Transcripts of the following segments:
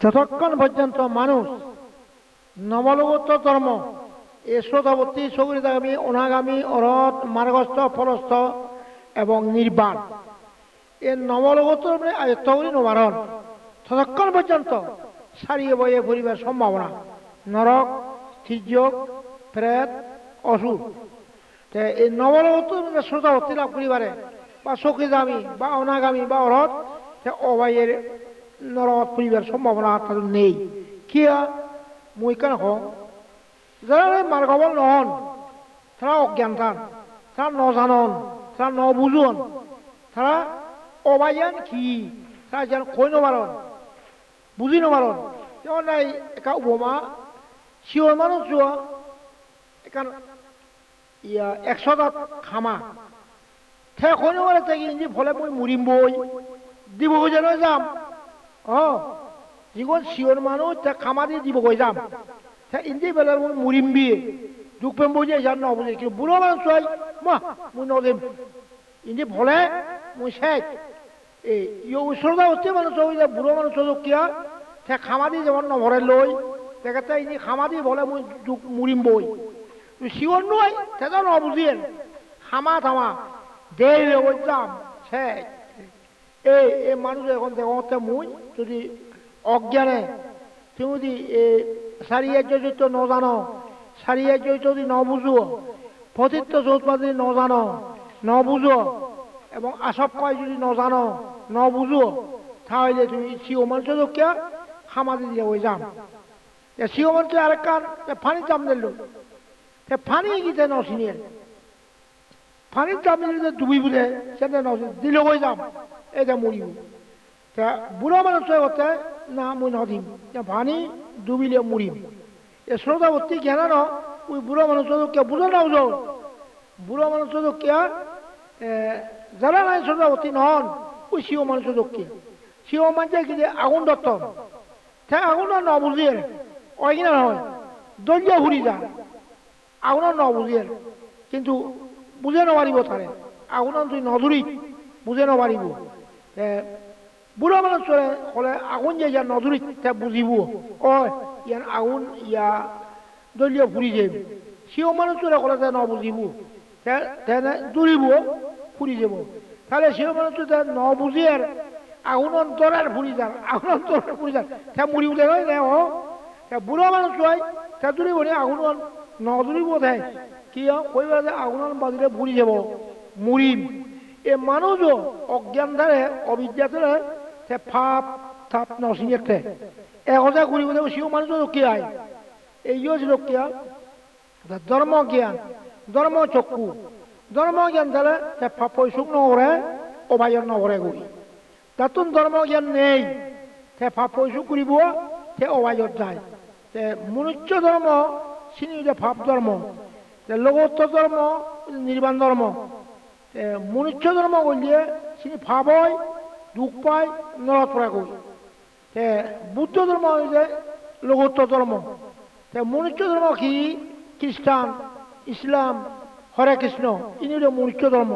যতক্ষণ পর্যন্ত মানুষ নবলগত ধর্ম, এ শ্রোতাবর্তী সগরিতাগামী অনাগামী, অরত, মার্গস্থ, ফলস্থ এবং নির্বাণ, এ নবলগত আয়ত্তগুলি নবারণ ততক্ষণ পর্যন্ত সারিয়ে বয়ে পরিবার সম্ভাবনা, নরক তির্যক প্রেত অসুর এই নবলগত শ্রোতাবর্তী লাভ করিবারে বা চকিদামী বা অনাগামী বা অরত সে অবাইয়ের নরক পরিবার সম্ভাবনা তাদের নেই। কিয়া? মই কেন হং যারা মার্গবল নহন তারা অজ্ঞান থান তারা নজানন তারা নবুজন তারা অবায়ান কি তারা যেন কই নবারন বুঝি নবারন যেমন নাই একা উপমা। শিওর মানুষ যোৱা এখান ইয়া একশোটা খামা। থে কই নবারে থাকি ফলে মই মুরিম বই দিব যেন যাম। অ যিখন শিওর মানুষ, তে খামা দিব, কই যাম। তে ইঞ্জি বেলার মই মুরিম বিয়ে, দুখ পেম বুঝে যান ন বুঝে কিন্তু বুড়ো মানুষ চয় মা, মই নদিম ইঞ্জি ফলে মই শেষ এই ইয়ে ওচৰতে অতি মানুহ চবে বুঢ়ো মানুহ চব কিয়া? তে খামাদি যেমন নভরে লই তেখেতে ইনি খামাদি বলে মই দুখ মুরিম বই। শিওর নয় তেতো নবুঝিয়েন খামা থামা ওই যাম শেষ এই এই মানুষ এখন দেখতে মুই যদি অজ্ঞানে, তুমি যদি এই সারিয়ে যদি নজানো, সারিয়ে যদি নবুঝো পতিত্ব চৌথপা যদি নজানো নবুঝো এবং আসব কয় যদি নজানো নবুঝো তাহলে তুমি শিও মানুষ কে খামাদি দিয়ে ওই যাম। শিও মানুষ আরেকখান ফানি চাম দিল ফানি গিতে নচিনিয়ে ফানির চাম দিলে ডুবি বুঝে সেটা নচিন দিলে ওই যাম। এটা মরিব। তা বুড়ো মানুষ হতে না, মুই নদিম। ফানি ডুবিলে মরিম এ শ্রোতাবর্তী জ্ঞান ন ওই বুড়ো মানুষ কে বুঝো না বুঝো বুড়ো মানুষ কে যারা নাই শ্রোতাবর্তী, নহন? ওই শিও মানুষ কে? শিও মানুষ কি আগুন দত্ত। তে আগুন ন বুঝিয়ে ওই কিনা নহয় দলীয় ঘুরি যা। আগুন ন বুঝিয়ে কিন্তু বুঝে নপারিব তারে আগুন তুই নধুরি বুঝে নপারিব বুড়ো মানুষ হলে আগুন যে ইয়ার নধুরি তে বুঝিব ও ইয়ার আগুন ইয়া দলীয় ফুরি যাব। সিও মানুষ হলে তে নবুঝিব তেনে দূরিব ফুরি যাব। তাহলে সিও মানুষ ন বুঝিয়ে আগুন অন্তরের ফুরি যান আগুন অন্তরের ফুরি যান তে মুড়ি উঠে নয় নে ও বুড়ো মানুষ হয় তে দূরিব নি আগুন নদুরিব দে। কি কইবা যে, আগুন বাজিলে ফুরি যাব। মুড়িম এ মানুষও অজ্ঞান ধারে, অবিদ্যা ধরে ফাপ, থাপ নসিনেতে একজা ঘুরি বলে সিও মানুষ আয় এই ছিল কিয়া ধর্ম জ্ঞান ধর্ম চক্ষু ধর্ম জ্ঞান ধরে সে ফাপই সুখ নহরে অবায়ন নহরে ঘুরি তাতুন ধর্ম জ্ঞান নেই। সে ফাপই সুখ ঘুরিব সে অবায়ত যায়। তে মনুষ্য ধর্ম, চিনি যে ফাপ ধর্ম লগত্ব ধর্ম, নির্বাণ ধর্ম। মনুষ্য ধর্ম করলে চিনি ফাপ হয়, দুখ পায় নরত পড়া করি বুদ্ধ ধর্ম হইলে লগত্ব ধর্ম মনুষ্য ধর্ম কি? খ্রিস্টান, ইসলাম, হরে কৃষ্ণ, ইনি হলো মনুষ্য ধর্ম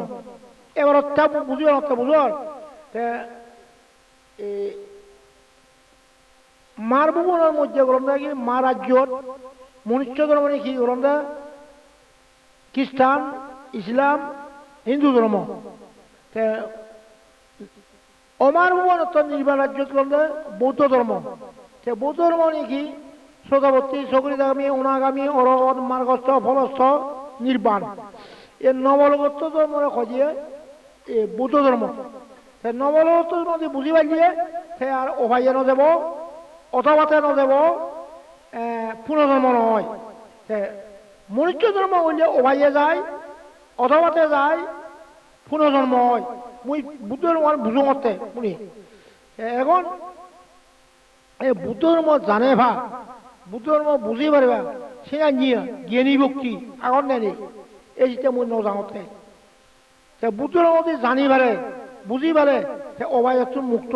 এবার অর্থা বুঝুন অর্থ বুঝুন তে মার ভুবনের মধ্যে গ্রন্থ কি? মা রাজ্যত মনুষ্য ধর্ম কি গ্রন্থ? খ্রিস্টান, ইসলাম হিন্দু ধর্ম অমার ভুবনত নির্বাণ রাজ্য বৌদ্ধ ধর্ম সে বৌদ্ধ ধর্ম নাকি শ্রোতাবর্তী সকরিদাগামী অনাগামী অরহত মার্গস্থ, ফলস্থ, নির্বাণ। এ নবলগত্ব ধর্ম খজিয়ে এ বৌদ্ধ ধর্ম সে নবলগত্ব ধর্ম বুঝি পারিয়ে সে আর অভাইয়ে নদেব অথবাতে নদেব পুনর্ধর্ম নহয় সে মনুষ্য ধর্ম হইলে অভাইয়ে যায় অথবাতে যায় পুনর্জন্ম হয় মুই বুদ্ধ ধর্ম বুঝো মতে শুনি এখন এই বুদ্ধ ধর্ম জানে ভা বুদ্ধ ধর্ম বুঝি পারিবা সেয়া নিয়ে জ্ঞানী ভক্তি, আগত নেনি এই যেতিয়া মই নজাওঁতে ধর্ম যদি জানি পারে বুঝি পারে সে অবায়ত্ব মুক্ত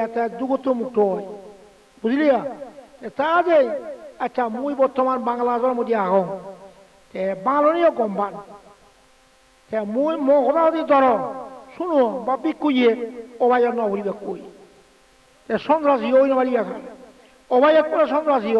এটা দুগত মুক্ত হয়। বুঝলি তা যে আচ্ছা মুই বর্তমান বাংলাদেশের মধ্যে আহোঁ। বাংলানিও গম পান মই কথা যদি ধর শুনো, বা বিকুয়ে অবায় নভরিবে কই সন্ত্রাসী ওই মারিয়া খান অবাই এক করে সন্ত্রাসী